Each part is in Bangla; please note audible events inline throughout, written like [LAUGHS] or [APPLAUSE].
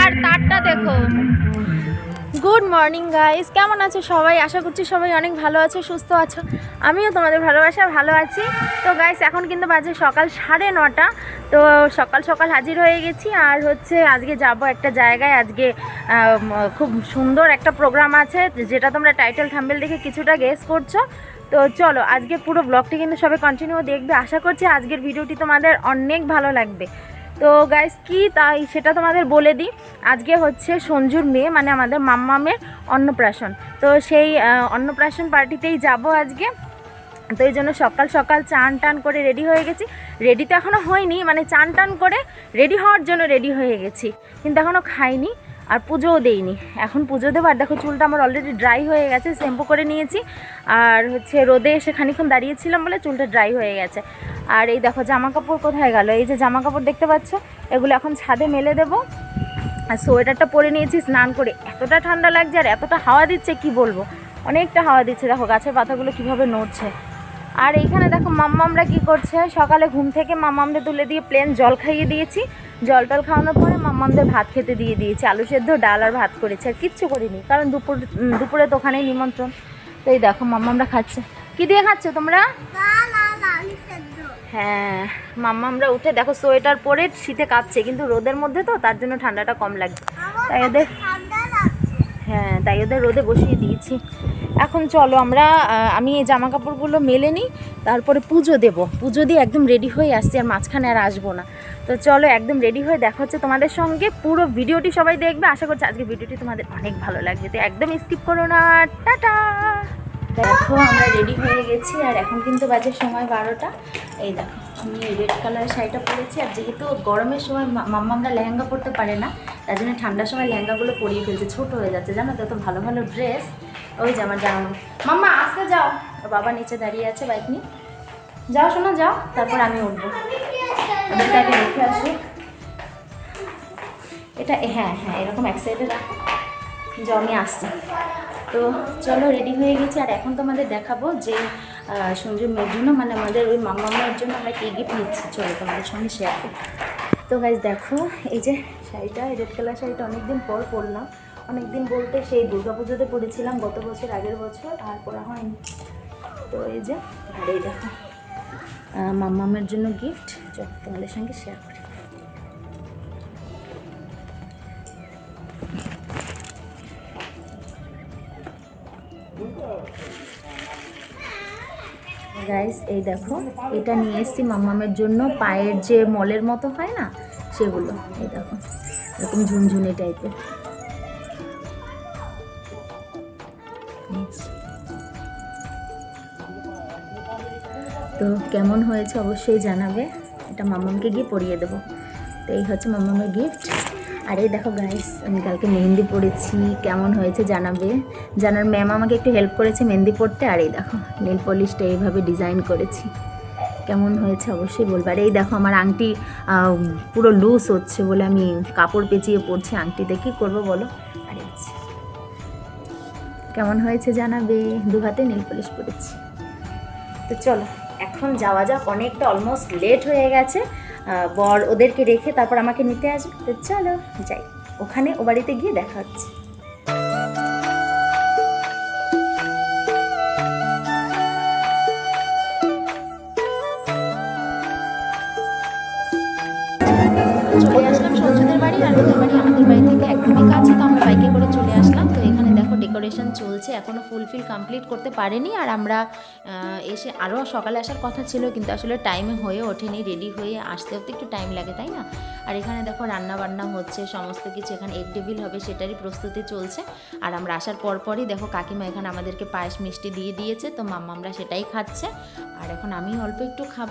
তার তারটা দেখো। গুড মর্নিং গাইস কেমন আছো সবাই? আশা করছি সবাই অনেক ভালো আছো, সুস্থ আছো। আমিও তোমাদের ভালোবাসা ভালো আছি। তো গাইস এখন কিন্তু বাজে সকাল সাড়ে নটা। তো, সকাল সকাল হাজির হয়ে গেছি। আর হচ্ছে, আজকে যাব একটা জায়গায়। আজকে খুব সুন্দর একটা প্রোগ্রাম আছে, যেটা তোমরা টাইটেল থাম্বেল দেখে কিছুটা গেস করছ। তো, চলো, আজকে পুরো ব্লগটি কিন্তু সবাই কন্টিনিউ দেখবে। আশা করছি আজকের ভিডিওটি তোমাদের অনেক ভালো লাগবে। তো গাইস কি তাই সেটা তোমাদের বলে দিই। আজকে হচ্ছে সঞ্জুর মেয়ে মানে আমাদের মাম্মামের অন্নপ্রাশন। তো সেই অন্নপ্রাশন পার্টিতেই যাব আজকে। তো এই জন্য সকাল সকাল চান টান করে রেডি হয়ে গেছি। রেডি তো এখনও হয়নি মানে চান টান করে রেডি হওয়ার জন্য রেডি হয়ে গেছি। কিন্তু এখনও খাইনি। আর পুজোও দেইনি। এখন পুজো দেবো, আর দেখো চুলটা আমার অলরেডি ড্রাই হয়ে গেছে শ্যাম্পু করে নিয়েছি। আর হচ্ছে রোদে এসে খানিক্ষণ দাঁড়িয়েছিলাম বলে চুলটা ড্রাই হয়ে গেছে। আর এই দেখো জামা কাপড় কোথায় গেল? এই যে জামা কাপড় দেখতে পাচ্ছ? এগুলো এখন ছাদে মেলে দেবো। আর সোয়েটারটা পরে নিয়েছি, স্নান করে। এতটা ঠান্ডা লাগছে আর এতটা হাওয়া দিচ্ছে, কি বলব? অনেকটা হাওয়া দিচ্ছে। দেখো গাছের পাতাগুলো কীভাবে নড়ছে। আর এইখানে দেখো মাম্মামরা কি করছে? সকালে ঘুম থেকে মাম্মামদের তুলে দিয়ে প্লেন জল খাইয়ে দিয়েছি। জল টল খাওয়ানোর পরে মাম্মামদের ভাত খেতে দিয়ে দিয়েছি। আলু সেদ্ধ, ডাল আর ভাত করেছি। আর কিচ্ছু করিনি, কারণ দুপুর দুপুরে তো ওখানেই নিমন্ত্রণ। তো এই দেখো মাম্মামরা খাচ্ছে। কি দিয়ে খাচ্ছ তোমরা? হ্যাঁ মাম্মা আমরা উঠে দেখো সোয়েটার পরে শীতে কাঁপছে, কিন্তু রোদের মধ্যে তো, তার জন্য ঠান্ডাটা কম লাগছে। তাই ওদের হ্যাঁ তাই ওদের রোদে বসিয়ে দিয়েছি। এখন চলো আমরা আমি এই জামা কাপড়গুলো মেলে নিই, তারপরে পুজো দেব। পুজো দিয়ে একদম রেডি হয়ে আসছি, আর মাঝখানে আর আসব না। তো চলো একদম রেডি হয়ে দেখা হচ্ছে তোমাদের সঙ্গে। পুরো ভিডিওটি সবাই দেখবে। আশা করছি আজকে ভিডিওটি তোমাদের অনেক ভালো লাগবে। তো একদম স্কিপ করো না। টাটা! দেখো, আমরা রেডি হয়ে গেছি, আর এখন কিন্তু বাজে সময় বারোটা। এই দেখো, আমি রেড কালারের শাড়িটা পরেছি, আর যেহেতু গরমের সময় মাম্মামরা লেহেঙ্গা পরতে পারে না, তার জন্য ঠান্ডার সময় লেহেঙ্গাগুলো পরিয়ে ফেলছে। ছোট হয়ে যাচ্ছে, জানো তো ভালো ভালো ড্রেস ওই যে আমার জামা মাম্মা, আসতে যাও। বাবা নিচে দাঁড়িয়ে আছে বাইক নিয়ে। যাও শোনো যাও। তারপর আমি উঠবো। ওদেরকে আগে দেখে আসি এটা হ্যাঁ হ্যাঁ এরকম এক সাইডে রাখো। আমি আসছি। তো চলো রেডি হয়ে গেছি। আর এখন তোমাদের দেখাবো যে সঞ্জু মেয়ের জন্য মানে আমাদের ওই মামার জন্য আমরা কী গিফট নিচ্ছি। চলো, তোমাদের সঙ্গে শেয়ার করি। তো গাইজ দেখো, এই যে শাড়িটা রেড কালার শাড়িটা অনেকদিন পর পরলাম। অনেকদিন বলতে সেই দুর্গা পুজোতে পরেছিলাম গত বছর, আগের বছর, আর পরা হয়নি। তো এই যে, আর এই দেখো মাম্মামের জন্য গিফট চলো তোমাদের সঙ্গে শেয়ার করি। গাইস এই দেখো, এটা নিয়ে এসেছি মাম্মামের জন্য, পায়ের যে মলের মতো হয় না, সেগুলো, এই দেখো, এরকম ঝুনঝুনি টাইপের তো কেমন হয়েছে অবশ্যই জানাবে। এটা মাম্মামকে গিয়ে পরিয়ে দেবো। তো এই হচ্ছে মাম্মামের গিফট আর এই দেখো গাইস আমি কালকে মেহেন্দি পড়েছি কেমন হয়েছে জানাবে। জানার ম্যাম আমাকে একটু হেল্প করেছে মেহেন্দি পড়তে আর এই দেখো নেল পলিশটা এইভাবে ডিজাইন করেছি। কেমন হয়েছে অবশ্যই বলবে। আর এই দেখো আমার আংটি পুরো লুজ হচ্ছে বলে আমি কাপড় পেঁচিয়ে পড়ছি আংটিতে কী করব বলো? আর কেমন হয়েছে জানাবে? দু হাতে নেল পলিশ পরেছি। তো চলো। এখন যাওয়া যাক, অনেকটা অলমোস্ট লেট হয়ে গেছে। বর ওদেরকে রেখে তারপর আমাকে নিতে আসবে। চলো যাই, ওখানে ও বাড়িতে গিয়ে দেখা হচ্ছে। এখনও ফুলফিল কমপ্লিট করতে পারেনি আর আমরা এসে আরও সকালে আসার কথা ছিল কিন্তু আসলে টাইমে হয়ে ওঠেনি রেডি হয়ে আসতেও তো একটু টাইম লাগে, তাই না? আর এখানে দেখো রান্না বান্না হচ্ছে, সমস্ত কিছু এখানে এগ টেবিল হবে সেটারই প্রস্তুতি চলছে। আর আমরা আসার পরপরই দেখো কাকিমা এখানে আমাদেরকে পায়েস মিষ্টি দিয়ে দিয়েছে, তো মাম্মা আমরা সেটাই খাচ্ছে। আর এখন আমি অল্প একটু খাব।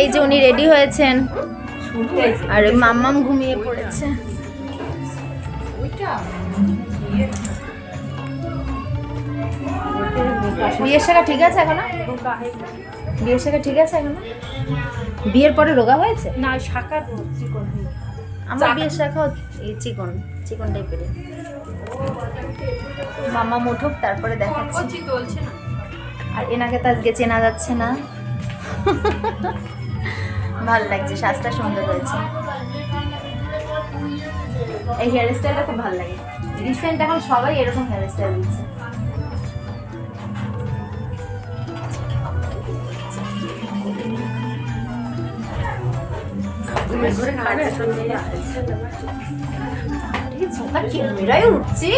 এই যে উনি রেডি হয়েছেন। আর মাম্মাম ঘুমিয়ে পড়েছে। বিয়ের শাখা ঠিক আছে এখনও? বিয়ের শাখা ঠিক আছে এখনও? বিয়ের পরে রোগা হয়েছে? না শাখা চিকন। আমার বিয়ের এই চিকন চিকন টাইপের মামা মুঠুক তারপরে দেখাচ্ছি। আর এনাকে তো আজকে চেনা যাচ্ছে না। ভালো লাগছে, সাজটা সুন্দর হয়েছে। এই হেয়ার স্টাইলটা খুব ভালো লাগে। রিসেন্ট এখন সবাই এরকম হেয়ার স্টাইল দিচ্ছে ছোটা উঠছে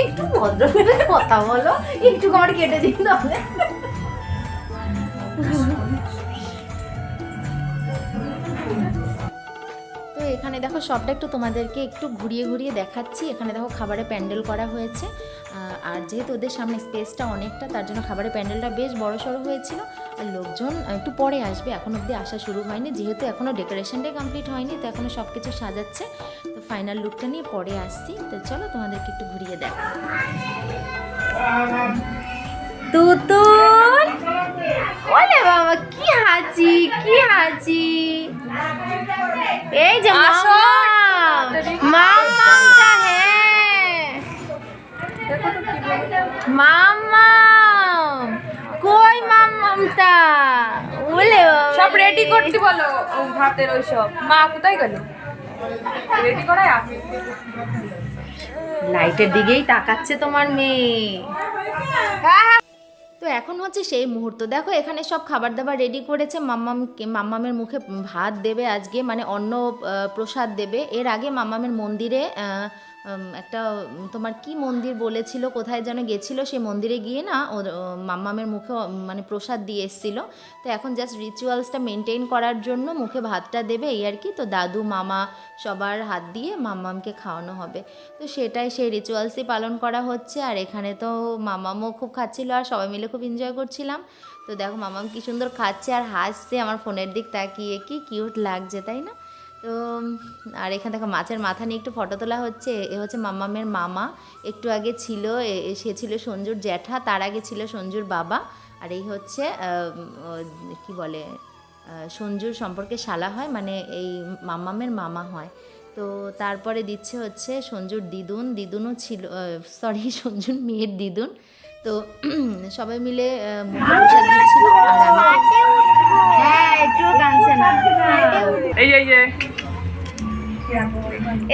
কথা বলো। একটু আমার কেটে দিন তাহলে। দেখো, সবটা একটু তোমাদেরকে একটু ঘুরিয়ে ঘুরিয়ে দেখাচ্ছি। এখানে দেখো, খাবারে প্যান্ডেল করা হয়েছে। আর যেহেতু ওদের সামনে স্পেসটা অনেকটা, তার জন্য খাবারের প্যান্ডেলটা বেশ বড় সড়ো হয়েছিল। আর লোকজন একটু পরে আসবে, এখন অবধি আসা শুরু হয়নি। যেহেতু এখনও ডেকোরেশনটাই কমপ্লিট হয়নি, তো এখনও সব কিছু সাজাচ্ছে। তো ফাইনাল লুকটা নিয়ে পরে আসছি। তো চলো, তোমাদেরকে একটু ঘুরিয়ে দেখো কি হাঁচি কি হাঁচি! এই যে মাম্মাম মাম্মামটা হ্যাঁ মাম্মাম কই মাম্মামটা সব রেডি করতে বলো। ভাতের ওই সব। মা কোথায় গেল? রেডি করাই আছে? লাইটের দিকেই তাকাচ্ছে তোমার মেয়ে। হ্যাঁ তো এখন হচ্ছে সেই মুহূর্ত। দেখো, এখানে সব খাবার দাবার রেডি করেছে মাম্মামকে মাম্মামের মুখে ভাত দেবে আজকে মানে অন্ন প্রসাদ দেবে। এর আগে মাম্মামের মন্দিরে একটা তোমার কি মন্দির বলেছিল, কোথায় যেন গেছিল, সেই মন্দিরে গিয়ে না ও, মাম্মামের মুখে মানে প্রসাদ দিয়ে এসেছিল। তো এখন জাস্ট রিচুয়ালসটা মেনটেন করার জন্য মুখে ভাতটা দেবে, এই আর কি। তো দাদু, মামা সবার হাত দিয়ে মাম্মামকে খাওয়ানো হবে। তো সেটাই সেই রিচুয়ালসই পালন করা হচ্ছে। আর এখানে তো মামামও খুব খাচ্ছিল আর সবাই মিলে খুব এনজয় করছিলাম। তো দেখো মামাম কি সুন্দর খাচ্ছে আর হাসছে, আমার ফোনের দিক তাকিয়ে। কি কিউট লাগছে, তাই না? তো আর এখানে দেখো মাছের মাথা নিয়ে একটু ফটো তোলা হচ্ছে। এ হচ্ছে মামামের মামা। একটু আগে ছিল সে ছিল সঞ্জুর জ্যাঠা তার আগে ছিল সঞ্জুর বাবা। আর এই হচ্ছে কি বলে সঞ্জুর সম্পর্কে শালা হয় মানে এই মামামের মামা হয়। তো তারপরে দিচ্ছে হচ্ছে সঞ্জুর দিদুন। দিদুনও ছিল সরি [LAUGHS] সঞ্জুর মেয়ের দিদুন। তো [CLEARS THROAT] সবাই মিলে প্রসাদ দিচ্ছিল। আর আমি হ্যাঁ এই এই যে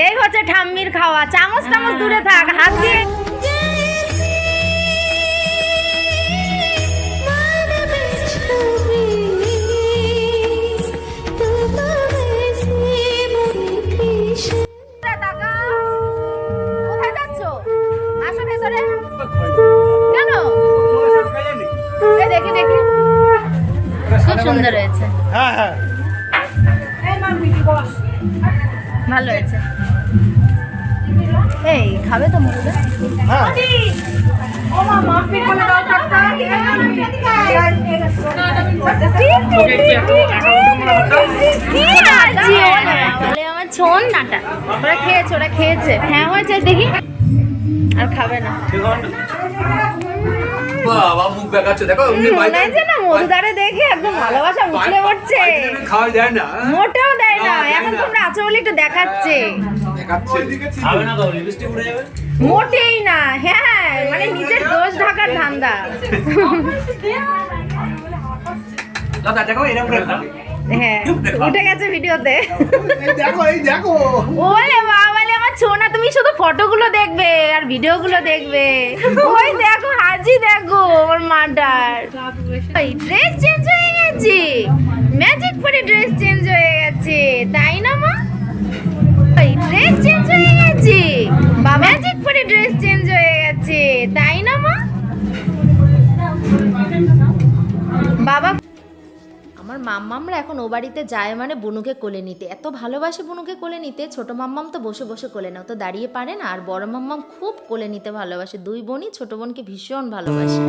এই হচ্ছে ঠাম্মির খাওয়া। চামচ টামচ দূরে থাক হাত দিয়ে। হ্যাঁ হ্যাঁ। ভালো হয়েছে। এই খাবে তো মুখে হ্যাঁ। আমার ছোন নাটা ওরা খেয়েছে ওরা খেয়েছে। হ্যাঁ হয়েছে দেখি। আর খাবে না। বাবা মুখ দেখাচ্ছে। দেখো এমনি মনে না মধুদারে দেখে একদম ভালোবাসা মুছলে পড়ছে খাওয়া যায় না হ্যাঁ? মোটেও দেয় না এখন তোমরা আছো বলে একটু দেখাচ্ছে। দেখাচ্ছে। খাবে না তো লিপস্টিক উড়ে যাবে? মোটেই না হ্যাঁ মানে নিজের দোষ ঢাকার ধান্দা। দাদা দেখো এরকম হ্যাঁ উঠে গেছে ভিডিওতে। দেখো এই দেখো। ওলে বাবালে আমার না, তুমি শুধু ফটোগুলো দেখবে আর ভিডিওগুলো দেখবে। ওই দেখো, হাজি দেখো ওর মাটার। ড্রেস চেঞ্জ হয়ে গেছে। ম্যাজিক পরে ড্রেস চেঞ্জ হয়ে গেছে, তাই না মা? ড্রেস চেঞ্জ হয়ে গেছে। ম্যাজিক পরে ড্রেস চেঞ্জ হয়ে গেছে, তাই না মা? বাবা আমার মাম্মামরা এখন ও বাড়িতে যায় মানে বুনুকে কোলে নিতে। এত ভালোবাসে বুনুকে কোলে নিতে, ছোট মাম্মাম তো বসে বসে কোলে নাও তো দাঁড়িয়ে পারে না, আর বড় মাম্মাম খুব কোলে নিতে ভালোবাসে। দুই বোনই ছোট বোনকে ভীষণ ভালোবাসে।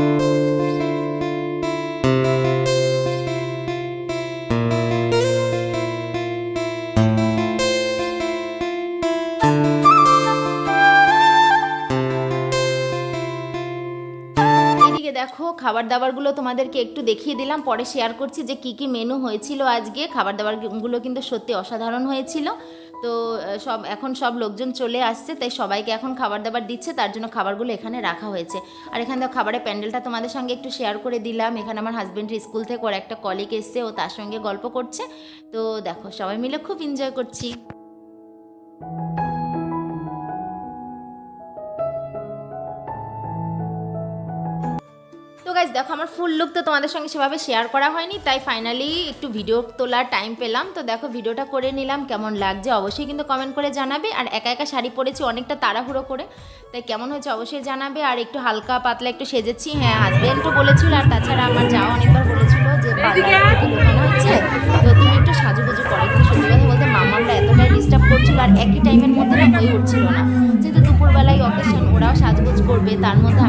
খাবার দাবারগুলো তোমাদেরকে একটু দেখিয়ে দিলাম, পরে শেয়ার করছি যে কি কি মেনু হয়েছিল আজকে। খাবার দাবারগুলো কিন্তু সত্যি অসাধারণ হয়েছিল। তো সব, এখন সব লোকজন চলে আসছে, তাই সবাইকে এখন খাবার দাবার দিচ্ছে, তার জন্য খাবারগুলো এখানে রাখা হয়েছে। আর এখানে দেখো, খাবারের প্যান্ডেলটা তোমাদের সঙ্গে একটু শেয়ার করে দিলাম। এখানে আমার হাজব্যান্ডের স্কুল থেকে ওর একটা কলিগ এসছে, ও তার সঙ্গে গল্প করছে। তো দেখো, সবাই মিলে খুব এনজয় করছি। গাইজ দেখো আমার ফুল লুক তো তোমাদের সঙ্গে সেভাবে শেয়ার করা হয়নি তাই ফাইনালি একটু ভিডিও তোলার টাইম পেলাম। তো দেখো ভিডিওটা করে নিলাম কেমন লাগছে অবশ্যই কিন্তু কমেন্ট করে জানাবে। আর একা একা শাড়ি পরেছি অনেকটা তাড়াহুড়ো করে তাই কেমন হয়েছে অবশ্যই জানাবে। আর একটু হালকা পাতলা একটু সেজেছি হ্যাঁ হাজব্যান্ডও বলেছিল আর তাছাড়া আমার যাও অনেকবার বলেছিল যে পার্লার হচ্ছে তো তুমি একটু সাজুগুজু করো। কিন্তু সত্যি কথা বলতে মামামরা এতটাই ডিস্টার্ব করছিল আর একই টাইমের মধ্যে না হয়ে উঠছিল না। যেহেতু দুপুরবেলায় অকেশন ওরাও সাজগোজ করবে তার মধ্যে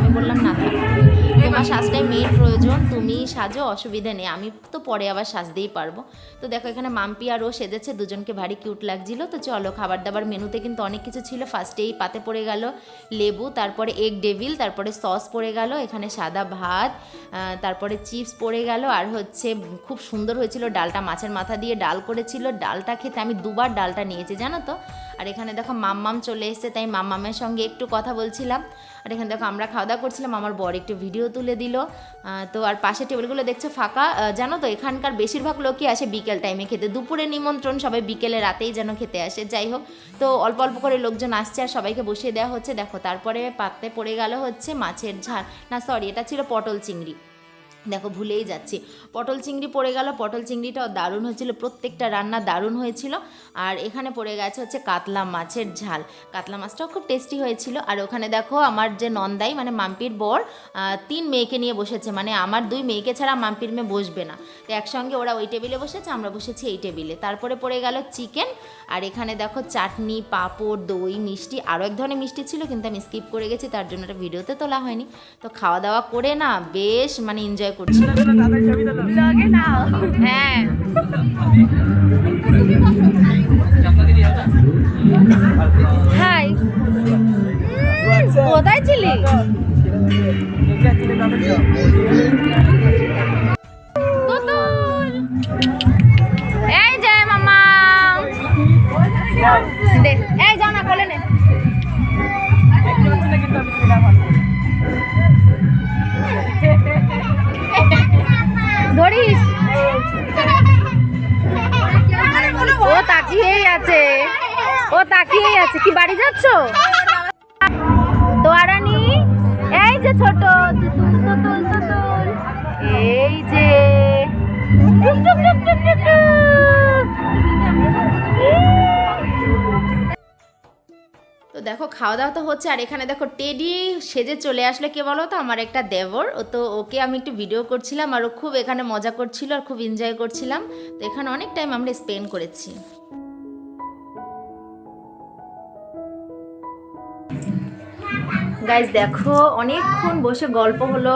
সাজটাই মেন প্রয়োজন, তুমি সাজো, অসুবিধা নেই। আমি তো পরে আবার সাজতেই পারব। তো দেখো, এখানে মাম্পি আর ও সেজেছে, দুজনকে ভারী কিউট লাগছিল। তো চলো খাবার দাবার মেনুতে কিন্তু অনেক কিছু ছিল। ফার্স্টেই পাতে পড়ে গেল লেবু, তারপরে এগ ডেভিল তারপরে সস পড়ে গেল, এখানে সাদা ভাত তারপরে চিপস পড়ে গেল, আর হচ্ছে খুব সুন্দর হয়েছিল ডালটা। মাছের মাথা দিয়ে ডাল করেছিল। ডালটা খেতে আমি দুবার ডালটা নিয়েছি, জানো তো? আর এখানে দেখো, মাম্মাম চলে এসেছে, তাই মাম্মামের সঙ্গে একটু কথা বলছিলাম। আর এখানে দেখো আমরা খাওয়া দাওয়া করছিলাম, আমার বর একটু ভিডিও তুলে দিল। তো আর পাশে টেবিলগুলো দেখছ ফাঁকা। জানো তো, এখানকার বেশিরভাগ লোকই আসে বিকেল টাইমে খেতে। দুপুরে নিমন্ত্রণ সবাই বিকেলে রাতেই যেন খেতে আসে, যাই হোক। তো অল্প অল্প করে লোকজন আসছে আর সবাইকে বসিয়ে দেওয়া হচ্ছে। দেখো, তারপরে পাতে পড়ে গেল হচ্ছে মাছের ঝাল। না সরি এটা ছিল পটল চিংড়ি। দেখো, ভুলেই যাচ্ছি। পটল চিংড়ি পড়ে গেল। পটল চিংড়িটাও দারুণ হয়েছিল। প্রত্যেকটা রান্না দারুণ হয়েছিল। আর এখানে পড়ে গেছে হচ্ছে কাতলা মাছের ঝাল। কাতলা মাছটাও খুব টেস্টি হয়েছিল। আর ওখানে দেখো, আমার যে নন্দাই মানে মাম্পির বর তিন মেয়েকে নিয়ে বসেছে। মানে আমার দুই মেয়েকে ছাড়া মাম্পির মেয়ে বসবে না। তো একসঙ্গে ওরা ওই টেবিলে বসেছে, আমরা বসেছি এই টেবিলে তারপরে পড়ে গেল চিকেন আর এখানে দেখো, চাটনি, পাঁপড়, দই, মিষ্টি, আরও এক ধরনের মিষ্টি ছিল, কিন্তু আমি স্কিপ করে গেছি। তার জন্য এটা ভিডিওতে তোলা হয়নি। তো খাওয়া দাওয়া করে না, বেশ মানে এনজয় করছি। হ্যাঁ। তাকিয়েই আছে। কি বাড়ি যাচ্ছ? এই যে ছোট এই যে। তো দেখো, খাওয়া দাওয়া তো হচ্ছে, আর এখানে দেখো, টেডি সেজে চলে আসলে, কে বলো তো? আমার একটা দেবর। ও তো, ওকে আমি একটু ভিডিও করছিলাম, আর ও খুব এখানে মজা করছিল, আর খুব এনজয় করছিলাম। তো এখানে অনেক টাইম আমরা স্পেন্ড করেছি। গাইজ দেখো, অনেকক্ষণ বসে গল্প হলো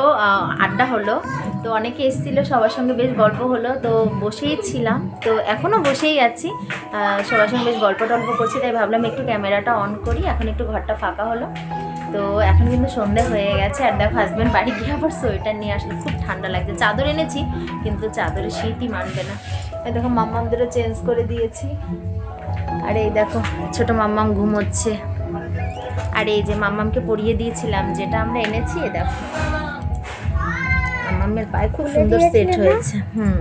আড্ডা হলো। তো অনেকে এসেছিল, সবার সঙ্গে বেশ গল্প হলো। তো বসেই ছিলাম। তো এখনও বসেই আছি। সবার সঙ্গে বেশ গল্প টল্প করছি, তাই ভাবলাম একটু ক্যামেরাটা অন করি। এখন একটু ঘরটা ফাঁকা হলো। তো এখন কিন্তু সন্ধে হয়ে গেছে আর দেখো হাজব্যান্ড বাড়ি গিয়ে আবার সোয়েটার নিয়ে আসলে। খুব ঠান্ডা লাগছে। চাদর এনেছি, কিন্তু চাদরে শীতই মানবে না। দেখো, মাম্মামদেরও চেঞ্জ করে দিয়েছি। আর এই দেখো, ছোট মাম্মাম ঘুমোচ্ছে। আর এই যে মাম্মামকে পরিয়ে দিয়েছিলাম যেটা আমরা এনেছি দেখো। মাম্মামের পায়ে খুব সুন্দর সেট হয়েছে হুম।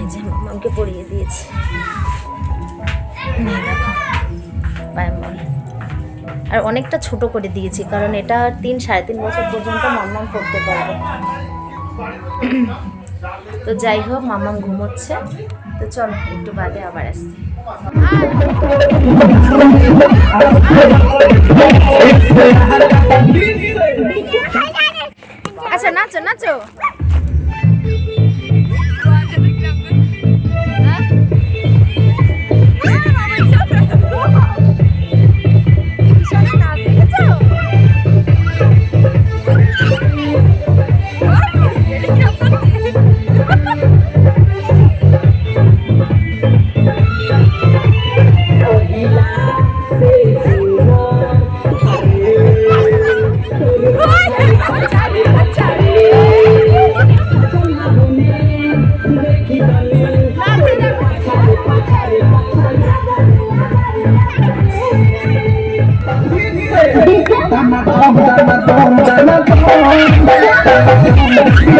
এই যে মাম্মামকে পরিয়ে দিয়েছি। এই দেখো পায়ে আর অনেকটা ছোট করে দিয়েছি কারণ এটা তিন সাড়ে তিন বছর পর্যন্ত মাম্মাম করতে পারবে। তো যাই হোক মাম্মাম ঘুমোচ্ছে। তো চলো একটু বাদে আবার আসছি। আচ্ছা নাচো নাচো। কি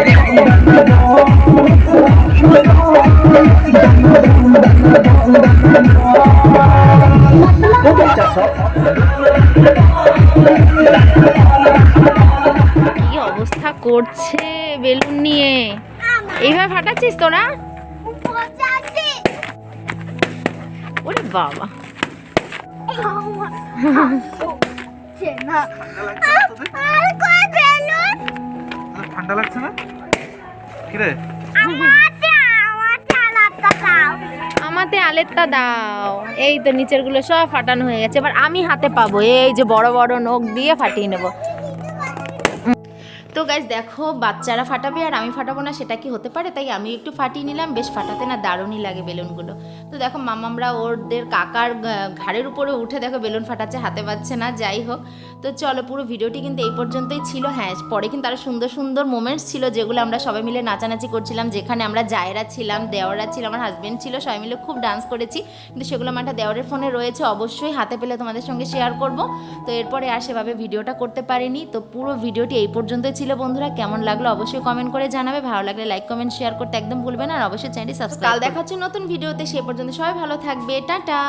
অবস্থা করছে বেলুন নিয়ে এইভাবে ফাটাচ্ছিস তোরা ওরে বাবা ঠান্ডা লাগছে না? কিরে? আমাতে আলেরটা দাও। এই তো নিচেরগুলো সব ফাটানো হয়ে গেছে। এবার আমি হাতে পাবো। এই যে বড় বড় নখ দিয়ে ফাটিয়ে নেব। তো গাইজ দেখো, বাচ্চারা ফাটাবে আর আমি ফাটাবো না, সেটা কি হতে পারে? তাই আমি একটু ফাটিয়ে নিলাম, বেশ ফাটাতে না দারুণই লাগে বেলুনগুলো। তো দেখো, মামামরা ওদের কাকার ঘাড়ের উপরে উঠে দেখো বেলুন ফাটাচ্ছে, হাতে পাচ্ছে না, যাই হোক। তো চলো, পুরো ভিডিওটি কিন্তু এই পর্যন্তই ছিল। হ্যাঁ পরে কিন্তু আরও সুন্দর সুন্দর মোমেন্টস ছিল, যেগুলো আমরা সবাই মিলে নাচানাচি করছিলাম, যেখানে আমরা জায়রা ছিলাম, দেওয়ারা ছিল আমার হাজব্যান্ড ছিল, সবাই মিলে খুব ডান্স করেছি। কিন্তু সেগুলো আমার একটা দেওয়ারের ফোনে রয়েছে, অবশ্যই হাতে পেলে তোমাদের সঙ্গে শেয়ার করব। তো এরপরে আর সেভাবে ভিডিওটা করতে পারিনি। তো পুরো ভিডিওটি এই পর্যন্তই ছিল। বন্ধুরা কেমন লাগল অবশ্যই কমেন্ট করে জানাবে। ভালো লাগলে লাইক কমেন্ট শেয়ার করতে একদম ভুলবে না। আর অবশ্যই চ্যানেলটি সাবস্ক্রাইব কাল দেখাচ্ছি নতুন ভিডিওতে সে পর্যন্ত সবাই ভালো থাকবে। টাটা!